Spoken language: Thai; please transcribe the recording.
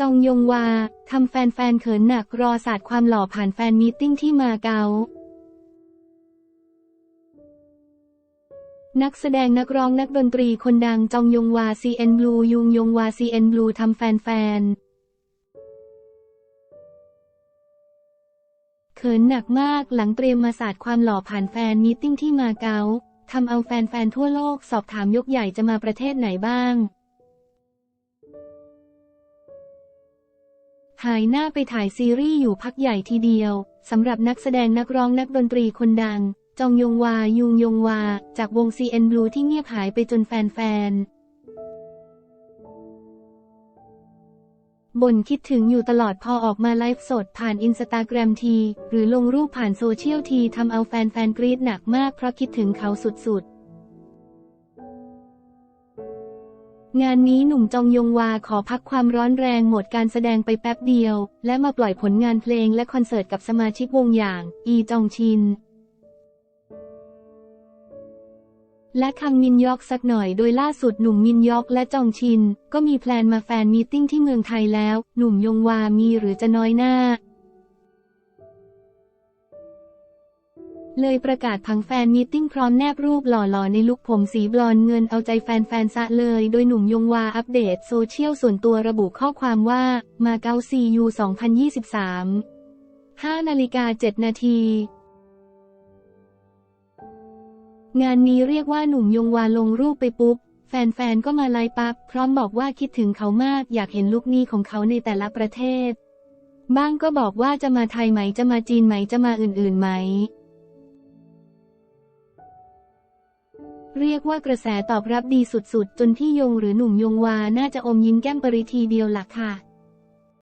จองยงวาทำแฟนๆเขินหนักรอศาสตร์ความหล่อผ่านแฟนมีตติ้งที่มาเก๊านักแสดงนักร้องนักดนตรีคนดังจองยงวา CN Blue ยุงยงวา CN Blue ทำแฟนๆเขินหนักมากหลังเตรียมมาศาสตร์ความหล่อผ่านแฟนมีตติ้งที่มาเก๊าทำเอาแฟนๆทั่วโลกสอบถามยกใหญ่จะมาประเทศไหนบ้าง หายหน้าไปถ่ายซีรีส์อยู่พักใหญ่ทีเดียว สำหรับนักแสดงนักร้องนักดนตรีคนดัง จองยงวายุงยงวา จากวง CN Blue ที่เงียบหายไปจนแฟนๆบ่นคิดถึงอยู่ตลอดพอออกมาไลฟ์สดผ่านอินสตาแกรมที หรือลงรูปผ่านโซเชียลทีทำเอาแฟนๆกรี๊ดหนักมากเพราะคิดถึงเขาสุดๆ งานนี้หนุ่มจองยงวาขอพักความร้อนแรงหมดการแสดงไปแป๊บเดียว และมาปล่อยผลงานเพลงและคอนเสิร์ตกับสมาชิกวงอย่าง อีจองชิน และคังมินยอกสักหน่อยโดยล่าสุดหนุ่มมินยอกและจองชิน ก็มีแพลนมาแฟนมีตติ้งที่เมืองไทยแล้ว หนุ่มยงวามีหรือจะน้อยหน้า เลยประกาศผังแฟนมีตติ้งพร้อมแนบรูปหล่อๆ ในลุคผมสีบลอนเงินเอาใจแฟนๆซะเลย โดยหนุ่มยงวาอัปเดตโซเชียลส่วนตัวระบุข้อความว่า มาเก๊าซียู2023 5นาฬิกา7นาที งานนี้เรียกว่าหนุ่มยงวาลงรูปไปปุ๊บ แฟนๆ ก็มาไลน์ปั๊บ พร้อมบอกว่าคิดถึงเขามากอยากเห็นลุคนี้ของเขาในแต่ละประเทศ บ้างก็บอกว่าจะมาไทยไหมจะมาจีนไหมจะมาอื่นๆไหม เรียกว่ากระแสตอบรับดีสุดๆ จนพี่ยงหรือหนุ่มยงวา น่าจะอมยิ้มแก้มปริทีเดียวล่ะค่ะ